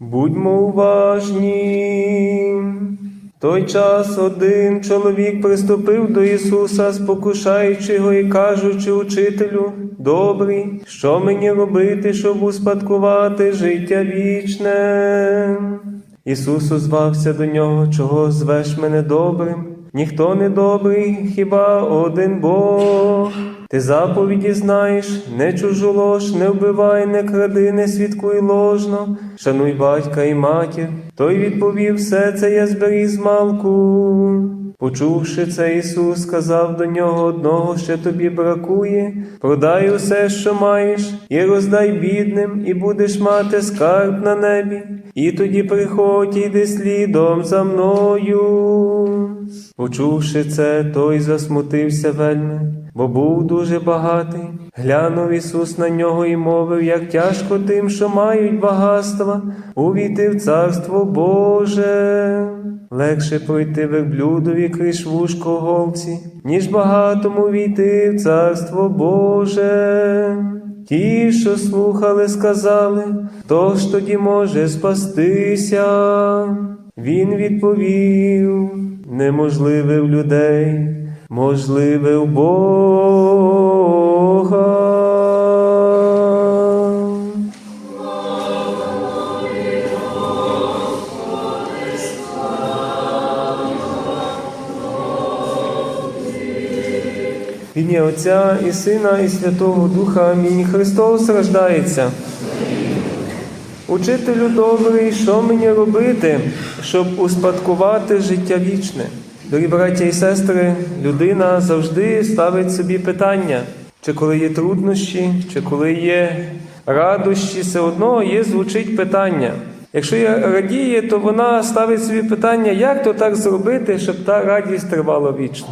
Будьмо уважні. Той час один чоловік приступив до Ісуса, спокушаючи його і кажучи учителю, добрий, що мені робити, щоб успадкувати життя вічне? Ісус озвався до нього, чого звеш мене добрим? Ніхто не добрий, хіба один Бог. Ти заповіді знаєш, не чужу лож, не вбивай, не кради, не свідкуй ложно, шануй батька і матір. Той відповів, все це я зберіг з малку. Почувши це, Ісус сказав до нього одного, що тобі бракує, продай усе, що маєш, і роздай бідним, і будеш мати скарб на небі. І тоді приходь і йди слідом за мною. Почувши це, той засмутився вельми, бо був дуже багатий. Глянув Ісус на нього і мовив, як тяжко тим, що мають багатства, увійти в царство Боже. Легше пройти верблюдові крізь вушко голці, ніж багатому війти в царство Боже. Ті, що слухали, сказали, хто ж тоді може спастися? Він відповів, неможливе в людей, можливе в Бога. В ім'я Отця і Сина, і Святого Духа. Амінь. Христос рождається. Учителю добрий, що мені робити, щоб успадкувати життя вічне? Дорогі браття і сестри, людина завжди ставить собі питання, чи коли є труднощі, чи коли є радощі, все одно є звучить питання. Якщо є радіє, то вона ставить собі питання, як то так зробити, щоб та радість тривала вічно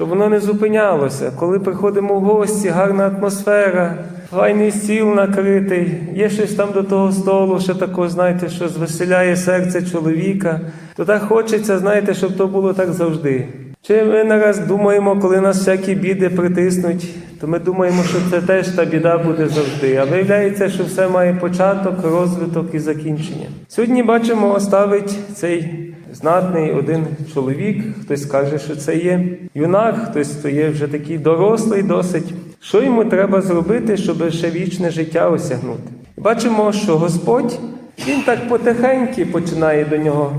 щоб воно не зупинялося. Коли приходимо в гості, гарна атмосфера, файний стіл накритий, є щось там до того столу, що такого, знаєте, що звеселяє серце чоловіка, то так хочеться, знаєте, щоб то було так завжди. Чи ми нараз думаємо, коли нас всякі біди притиснуть, то ми думаємо, що це теж та біда буде завжди. А виявляється, що все має початок, розвиток і закінчення. Сьогодні бачимо, ставить цей знатний один чоловік, хтось каже, що це є юнак, хтось то є вже такий дорослий досить. Що йому треба зробити, щоб ще вічне життя осягнути? Бачимо, що Господь він так потихеньки починає до нього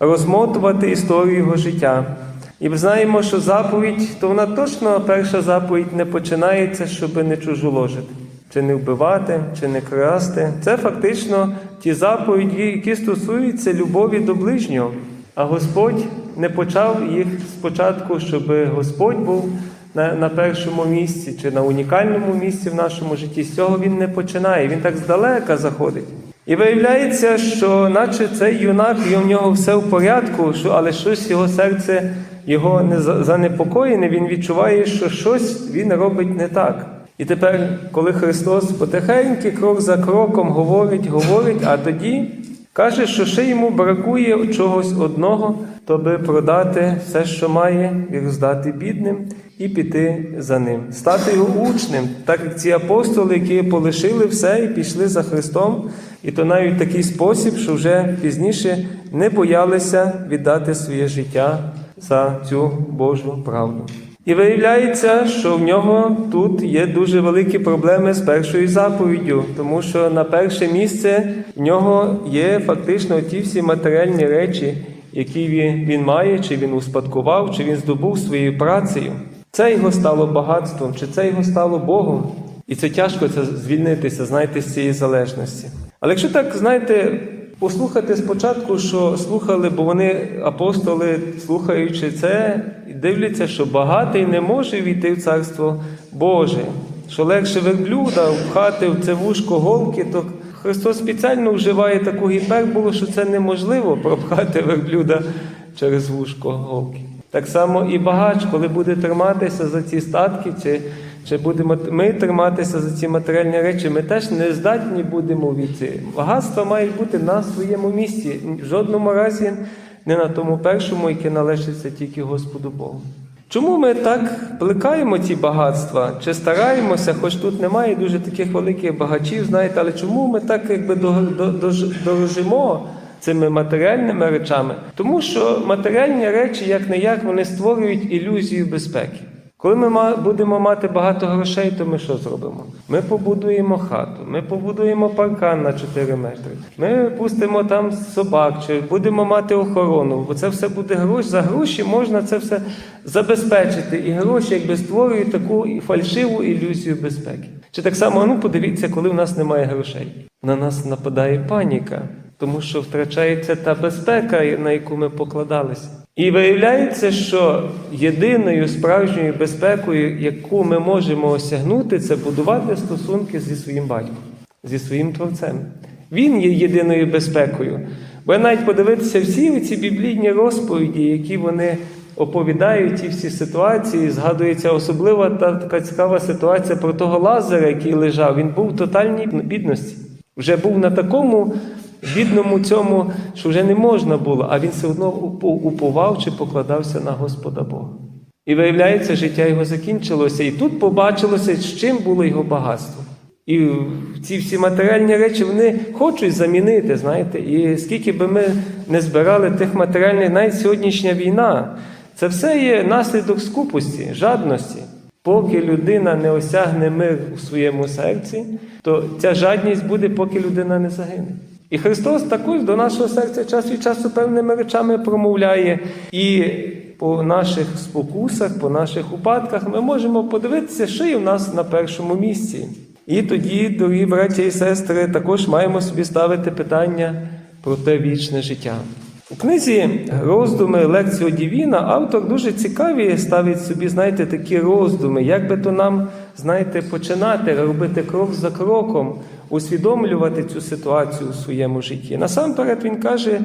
розмотувати історію його життя. І знаємо, що заповідь, то вона точно перша заповідь не починається, щоб не чужоложити, чи не вбивати, чи не красти. Це фактично ті заповіді, які стосуються любові до ближнього. А Господь не почав їх спочатку, щоб Господь був на, на першому місці чи на унікальному місці в нашому житті. З цього він не починає, він так здалека заходить. І виявляється, що наче цей юнак, і в нього все в порядку, але щось його серце його не занепокоєне, він відчуває, що щось він робить не так. І тепер, коли Христос потихеньки, крок за кроком говорить, говорить, а тоді каже, що ще йому бракує чогось одного, то би продати все, що має, і роздати бідним, і піти за ним, стати його учнем, так як ці апостоли, які полишили все і пішли за Христом, і то навіть в такий спосіб, що вже пізніше не боялися віддати своє життя за цю Божу правду. І виявляється, що в нього тут є дуже великі проблеми з першою заповіддю, тому що на перше місце в нього є фактично ті всі матеріальні речі, які він, він має, чи він успадкував, чи він здобув своєю працею. Це його стало багатством, чи це його стало Богом. І це тяжко це звільнитися, знаєте, з цієї залежності. Але якщо так, знаєте, послухати спочатку, що слухали, бо вони, апостоли, слухаючи це, дивляться, що багатий не може війти в царство Боже, що легше верблюда впхати в це вушко голки, то Христос спеціально вживає таку гіперболу, що це неможливо пропхати верблюда через вушко голки. Так само і багач, коли буде триматися за ці статки, чи, чи будемо ми триматися за ці матеріальні речі, ми теж не здатні будемо війти. Багатства мають бути на своєму місці, в жодному разі не на тому першому, яке належиться тільки Господу Богу. Чому ми так плекаємо ці багатства? Чи стараємося, хоч тут немає дуже таких великих багачів, знаєте, але чому ми так якби до- до- дорожимо цими матеріальними речами? Тому що матеріальні речі, як не як, вони створюють ілюзію безпеки. Коли ми будемо мати багато грошей, то ми що зробимо? Ми побудуємо хату, ми побудуємо паркан на 4 метри, ми пустимо там собак, чи будемо мати охорону, бо це все буде гроші. За гроші можна це все забезпечити. І гроші якби створюють таку фальшиву ілюзію безпеки. Чи так само, ну подивіться, коли в нас немає грошей. На нас нападає паніка, тому що втрачається та безпека, на яку ми покладалися. І виявляється, що єдиною справжньою безпекою, яку ми можемо осягнути, це будувати стосунки зі своїм батьком, зі своїм творцем. Він є єдиною безпекою. Бо навіть подивитися всі ці біблійні розповіді, які вони оповідають, ті всі ситуації, згадується особлива та така цікава ситуація про того Лазаря, який лежав. Він був в тотальній бідності. Вже був на такому бідному цьому, що вже не можна було, а він все одно упо- уповав чи покладався на Господа Бога. І виявляється, життя його закінчилося. І тут побачилося, з чим було його багатство. І ці всі матеріальні речі вони хочуть замінити, знаєте, і скільки би ми не збирали тих матеріальних, навіть сьогоднішня війна, це все є наслідок скупості, жадності. Поки людина не осягне мир у своєму серці, то ця жадність буде, поки людина не загине. І Христос також до нашого серця час від часу певними речами промовляє. І по наших спокусах, по наших упадках ми можемо подивитися, що є в нас на першому місці. І тоді, дорогі браття і сестри, також маємо собі ставити питання про те вічне життя. У книзі роздуми Лекціо Дівіна автор дуже цікаві ставить собі, знаєте, такі роздуми, як би то нам, знаєте, починати робити крок за кроком, усвідомлювати цю ситуацію у своєму житті. Насамперед він каже,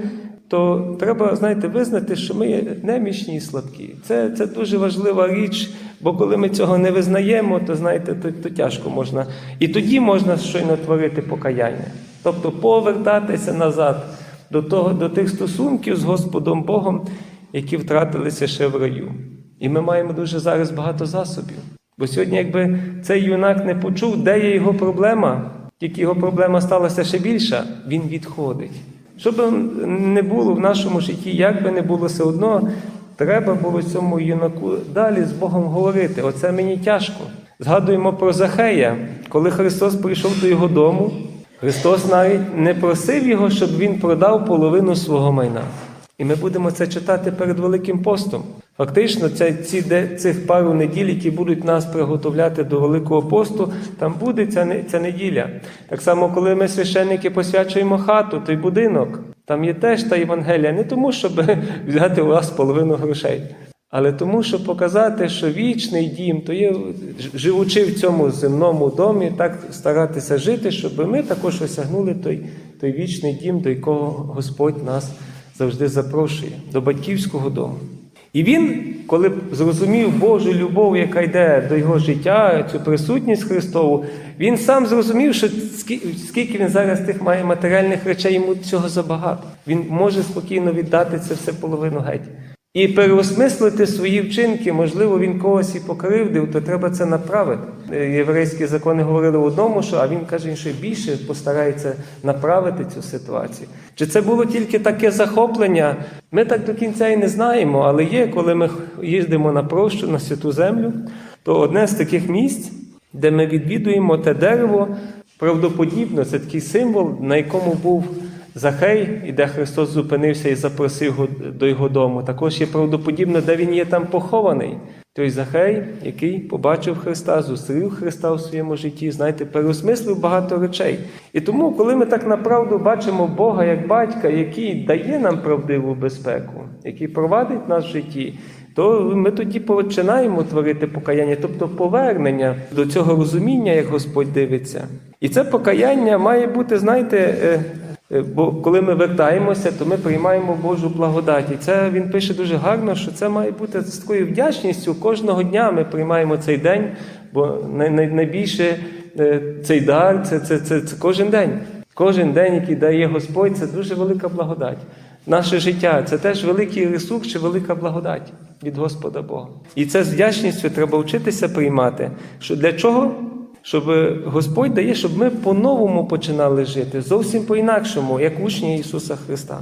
то треба, знаєте, визнати, що ми немічні і слабкі. Це, це дуже важлива річ, бо коли ми цього не визнаємо, то знаєте, то, то тяжко можна. І тоді можна щойно творити покаяння. Тобто повертатися назад до, того, до тих стосунків з Господом Богом, які втратилися ще в раю. І ми маємо дуже зараз багато засобів. Бо сьогодні, якби цей юнак не почув, де є його проблема, тільки його проблема сталася ще більша, він відходить. Що би не було в нашому житті, як би не було все одно, треба було цьому юнаку далі з Богом говорити. Оце мені тяжко. Згадуємо про Захея, коли Христос прийшов до його дому. Христос навіть не просив його, щоб він продав половину свого майна. І ми будемо це читати перед Великим постом. Фактично, це, ці, де, цих пару неділь, які будуть нас приготовляти до Великого посту, там буде ця, ця неділя. Так само, коли ми священники посвячуємо хату, той будинок, там є теж та Євангелія, не тому, щоб взяти у вас половину грошей, але тому, щоб показати, що вічний дім, то є, живучи в цьому земному домі, так старатися жити, щоб ми також осягнули той, той вічний дім, до якого Господь нас завжди запрошує, до батьківського дому. І він, коли б зрозумів Божу любов, яка йде до його життя, цю присутність Христову, він сам зрозумів, що скі- скільки він зараз тих має матеріальних речей, йому цього забагато. Він може спокійно віддати це все половину геть. І переосмислити свої вчинки, можливо, він когось і покривдив, то треба це направити. Е, Єврейські закони говорили одному, що а він каже, що більше постарається направити цю ситуацію. Чи це було тільки таке захоплення? Ми так до кінця і не знаємо, але є, коли ми їздимо на прощу, на святу землю, то одне з таких місць, де ми відвідуємо те дерево, правдоподібно, це такий символ, на якому був Захей, і де Христос зупинився і запросив до його дому. Також є правдоподібно, де він є там похований. Той Захей, який побачив Христа, зустрів Христа у своєму житті, знаєте, переосмислив багато речей. І тому, коли ми так направду бачимо Бога як батька, який дає нам правдиву безпеку, який провадить нас в житті, то ми тоді починаємо творити покаяння, тобто повернення до цього розуміння, як Господь дивиться. І це покаяння має бути, знаєте, е, бо коли ми вертаємося, то ми приймаємо Божу благодать. І це він пише дуже гарно, що це має бути з такою вдячністю. Кожного дня ми приймаємо цей день, бо най- най- найбільше е, цей дар це, це, це, це кожен день. Кожен день, який дає Господь, це дуже велика благодать. Наше життя це теж великий ресурс чи велика благодать. від Господа Бога. І це з вдячністю треба вчитися приймати. Що для чого? Щоб Господь дає, щоб ми по-новому починали жити, зовсім по-інакшому, як учні Ісуса Христа.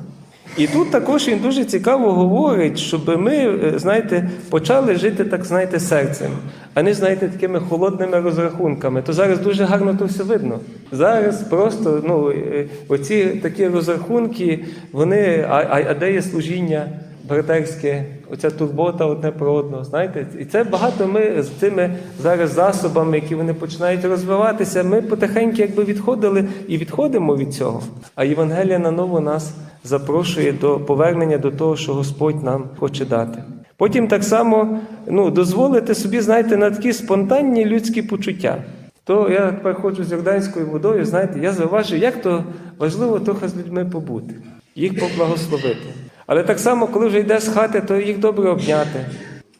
І тут також він дуже цікаво говорить, щоб ми, е, знаєте, почали жити так, знаєте, серцем, а не, знаєте, такими холодними розрахунками. То зараз дуже гарно то все видно. Зараз просто ну, е, оці такі розрахунки, вони, а, а, а де є служіння? Братерське, оця турбота одне про одного. Знаєте, і це багато ми з цими зараз засобами, які вони починають розвиватися. Ми потихеньку якби відходили і відходимо від цього. А Євангелія наново нас запрошує до повернення до того, що Господь нам хоче дати. Потім так само ну, дозволити собі, знаєте, на такі спонтанні людські почуття. То я тепер ходжу з Йорданською водою, знаєте, я зауважив, як то важливо трохи з людьми побути, їх поблагословити. Але так само, коли вже йдеш з хати, то їх добре обняти.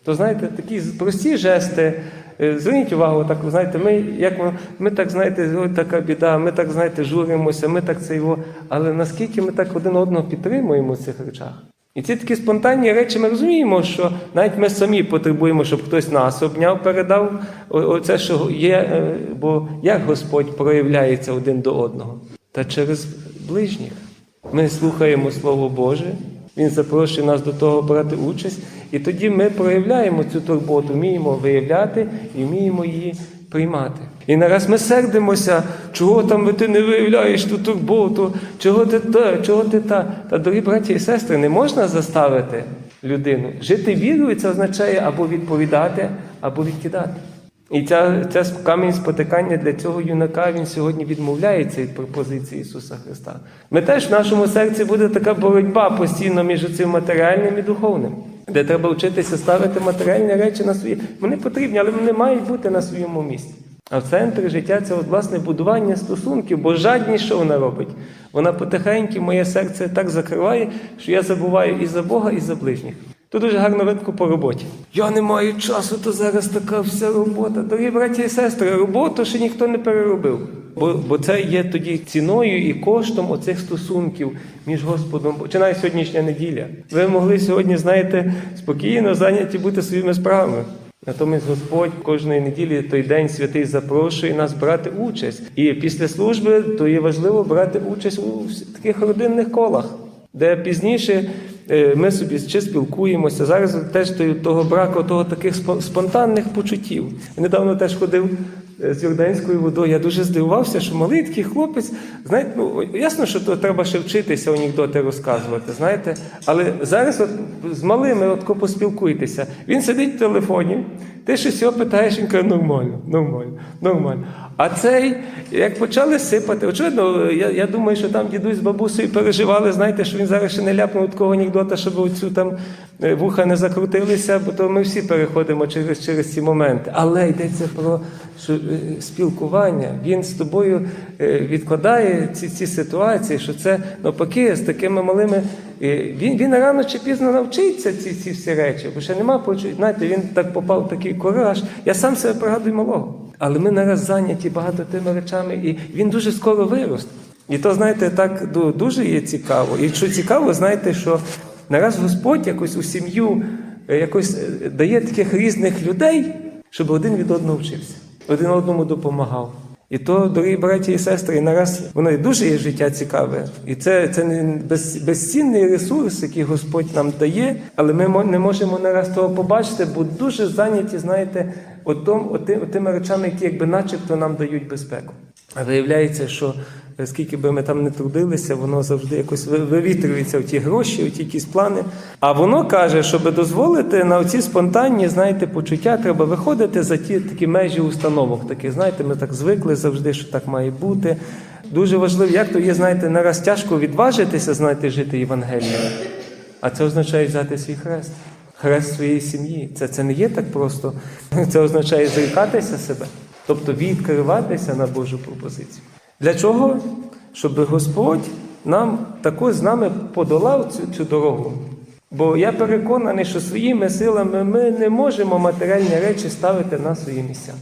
То знаєте, такі прості жести. Е, Зверніть увагу, так знаєте, ми як ми, ми так знаєте, ой, така біда, ми так знаєте, журимося, ми так це його. Але наскільки ми так один одного підтримуємо в цих речах? І ці такі спонтанні речі ми розуміємо, що навіть ми самі потребуємо, щоб хтось нас обняв, передав оце, що є, е, бо як Господь проявляється один до одного? Та через ближніх. Ми слухаємо Слово Боже, Він запрошує нас до того брати участь, і тоді ми проявляємо цю турботу, вміємо виявляти і вміємо її приймати. І нараз ми сердимося, чого там ти не виявляєш ту турботу, чого ти та, чого ти та. Та дорогі браті і сестри, не можна заставити людину. Жити вірою це означає або відповідати, або відкидати. І ця, ця камінь спотикання для цього юнака він сьогодні відмовляється від пропозиції Ісуса Христа. Ми теж в нашому серці буде така боротьба постійно між цим матеріальним і духовним, де треба вчитися ставити матеріальні речі на свої. Вони потрібні, але вони мають бути на своєму місці. А в центрі життя це от, власне будування стосунків, бо жадність, що вона робить? Вона потихеньку моє серце так закриває, що я забуваю і за Бога, і за ближніх. То дуже гарно видко по роботі. Я не маю часу, то зараз така вся робота. Дорогі браті і сестри, роботу ще ніхто не переробив. Бо, бо це є тоді ціною і коштом оцих стосунків між Господом. Починає сьогоднішня неділя. Ви могли сьогодні, знаєте, спокійно зайняті бути своїми справами. Натомість Господь кожної неділі той день святий запрошує нас брати участь. І після служби то є важливо брати участь у таких родинних колах, де пізніше ми собі чи спілкуємося. Зараз теж того браку, того таких спонтанних почуттів. Недавно теж ходив е, з Йорданською водою. Я дуже здивувався, що малий такий хлопець, знаєте, ну ясно, що то треба ще вчитися анекдоти розказувати, знаєте. Але зараз от з малими от поспілкуйтеся. Він сидить в телефоні, ти щось його питаєш, він каже, нормально, нормально, нормально. А цей, як почали сипати, очевидно, я, я думаю, що там дідусь з бабусею переживали, знаєте, що він зараз ще не ляпнув такого анекдота, щоб оцю там е, вуха не закрутилися, бо то ми всі переходимо через, через ці моменти. Але йдеться про що, е, спілкування. Він з тобою е, відкладає ці, ці ситуації, що це навпаки з такими малими. Він, він рано чи пізно навчиться ці, ці всі речі, бо ще нема почуття. Знаєте, він так попав в такий кораж. Я сам себе пригадую малого. Але ми нараз зайняті багато тими речами, і він дуже скоро виросте. І то, знаєте, так дуже є цікаво. І що цікаво, знаєте, що нараз Господь якось у сім'ю е, якось е, дає таких різних людей, щоб один від одного вчився, один одному допомагав. І то, дорогі браті і сестри, і нараз воно і дуже є життя цікаве. І це, це не без, безцінний ресурс, який Господь нам дає, але ми не можемо нараз того побачити, бо дуже зайняті, знаєте, отом, оти, тими речами, які якби начебто нам дають безпеку. А виявляється, що е, скільки би ми там не трудилися, воно завжди якось вивітрюється в ті гроші, в ті якісь плани. А воно каже, щоб дозволити на ці спонтанні, знаєте, почуття, треба виходити за ті такі межі установок. Таких, знаєте, ми так звикли завжди, що так має бути. Дуже важливо, як то є, знаєте, нараз тяжко відважитися, знаєте, жити Євангелієм. А це означає взяти свій хрест, хрест своєї сім'ї. Це, це не є так просто. Це означає зрікатися себе, тобто відкриватися на Божу пропозицію. Для чого? Щоб Господь нам також з нами подолав цю, цю дорогу. Бо я переконаний, що своїми силами ми не можемо матеріальні речі ставити на свої місця.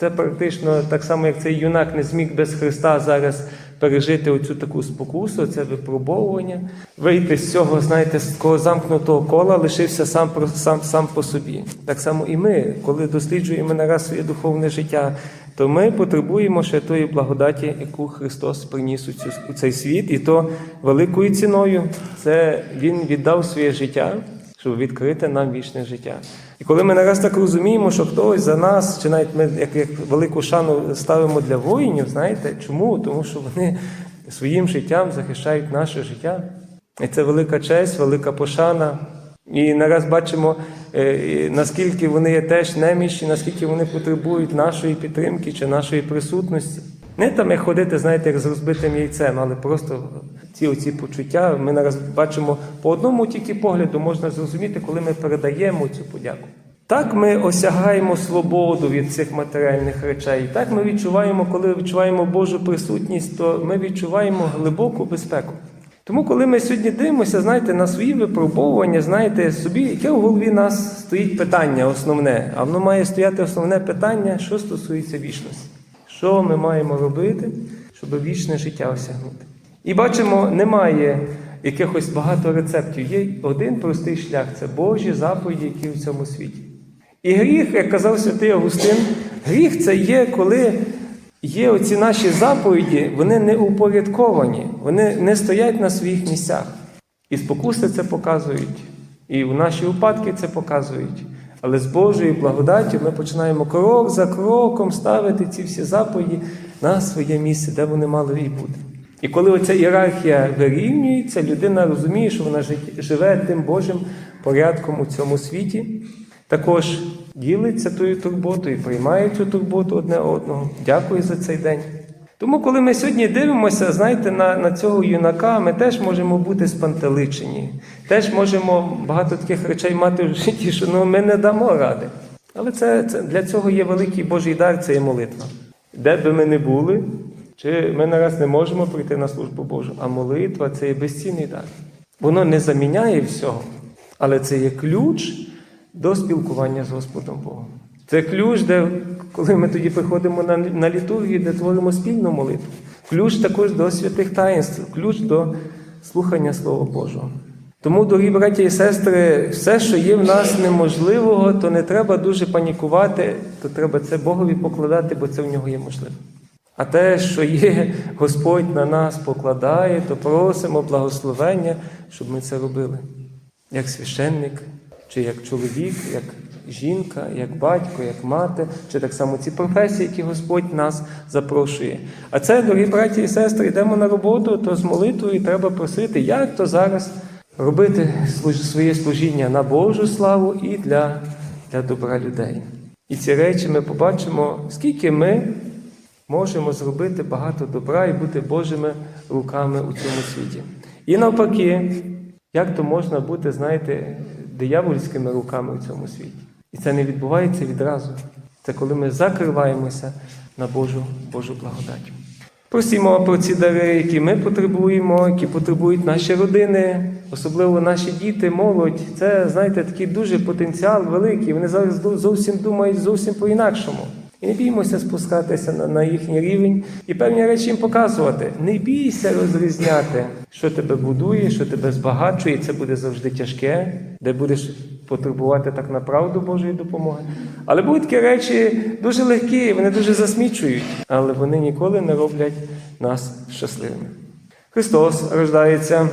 Це практично так само, як цей юнак не зміг без Христа зараз пережити оцю таку спокусу, це випробовування, вийти з цього, знаєте, з такого замкнутого кола, лишився сам, сам, сам по собі. Так само і ми, коли досліджуємо нараз своє духовне життя, то ми потребуємо ще тої благодаті, яку Христос приніс у, цю, у цей світ, і то великою ціною. Це Він віддав своє життя, щоб відкрити нам вічне життя. І коли ми нараз так розуміємо, що хтось за нас, чи навіть ми як, як велику шану ставимо для воїнів, знаєте, чому? Тому що вони своїм життям захищають наше життя. І це велика честь, велика пошана. І нараз бачимо, е, наскільки вони є теж немічі, наскільки вони потребують нашої підтримки чи нашої присутності. Не там як ходити, знаєте, як з розбитим яйцем, але просто ці оці почуття ми нараз бачимо по одному тільки погляду можна зрозуміти, коли ми передаємо цю подяку. Так ми осягаємо свободу від цих матеріальних речей. Так ми відчуваємо, коли відчуваємо Божу присутність, то ми відчуваємо глибоку безпеку. Тому, коли ми сьогодні дивимося, знаєте, на свої випробовування, знаєте, собі, яке в голові нас стоїть питання основне, а воно має стояти основне питання, що стосується вічності. Що ми маємо робити, щоб вічне життя осягнути? І бачимо, немає якихось багато рецептів. Є один простий шлях це Божі заповіді, які в цьому світі. І гріх, як казав святий Августин, гріх це є, коли є оці наші заповіді, вони не упорядковані, вони не стоять на своїх місцях. І спокуси це показують, і в наші випадки це показують. Але з Божою благодаттю ми починаємо крок за кроком ставити ці всі заповіді на своє місце, де вони мали і бути. І коли оця ієрархія вирівнюється, людина розуміє, що вона живе тим Божим порядком у цьому світі, також ділиться тою турботою, приймає цю турботу одне одного. Дякую за цей день. Тому, коли ми сьогодні дивимося, знаєте, на, на цього юнака, ми теж можемо бути спантеличені, теж можемо багато таких речей мати в житті, що ну, ми не дамо ради. Але це, це, для цього є великий Божий дар, це є молитва. Де би ми не були, чи ми нараз не можемо прийти на службу Божу, а молитва це є безцінний дар. Воно не заміняє всього, але це є ключ до спілкування з Господом Богом. Це ключ, де, коли ми тоді приходимо на, на літургію, де творимо спільну молитву. Ключ також до святих таїнств, ключ до слухання Слова Божого. Тому, дорогі браті і сестри, все, що є в нас неможливого, то не треба дуже панікувати, то треба це Богові покладати, бо це в нього є можливо. А те, що є, Господь на нас покладає, то просимо благословення, щоб ми це робили. Як священник, чи як чоловік, як жінка, як батько, як мати, чи так само ці професії, які Господь нас запрошує. А це, дорогі браті і сестри, йдемо на роботу, то з молитвою треба просити, як то зараз робити своє служіння на Божу славу і для, для добра людей. І ці речі ми побачимо, скільки ми можемо зробити багато добра і бути Божими руками у цьому світі. І навпаки, як то можна бути, знаєте, диявольськими руками у цьому світі. І це не відбувається відразу. Це коли ми закриваємося на Божу, Божу благодать. Просімо про ці дари, які ми потребуємо, які потребують наші родини, особливо наші діти, молодь. Це, знаєте, такий дуже потенціал великий. Вони зараз зовсім думають зовсім по-інакшому. І не біймося спускатися на, на їхній рівень і певні речі їм показувати. Не бійся розрізняти, що тебе будує, що тебе збагачує. Це буде завжди тяжке, де будеш потребувати так на правду Божої допомоги. Але будуть такі речі дуже легкі, вони дуже засмічують, але вони ніколи не роблять нас щасливими. Христос рождається.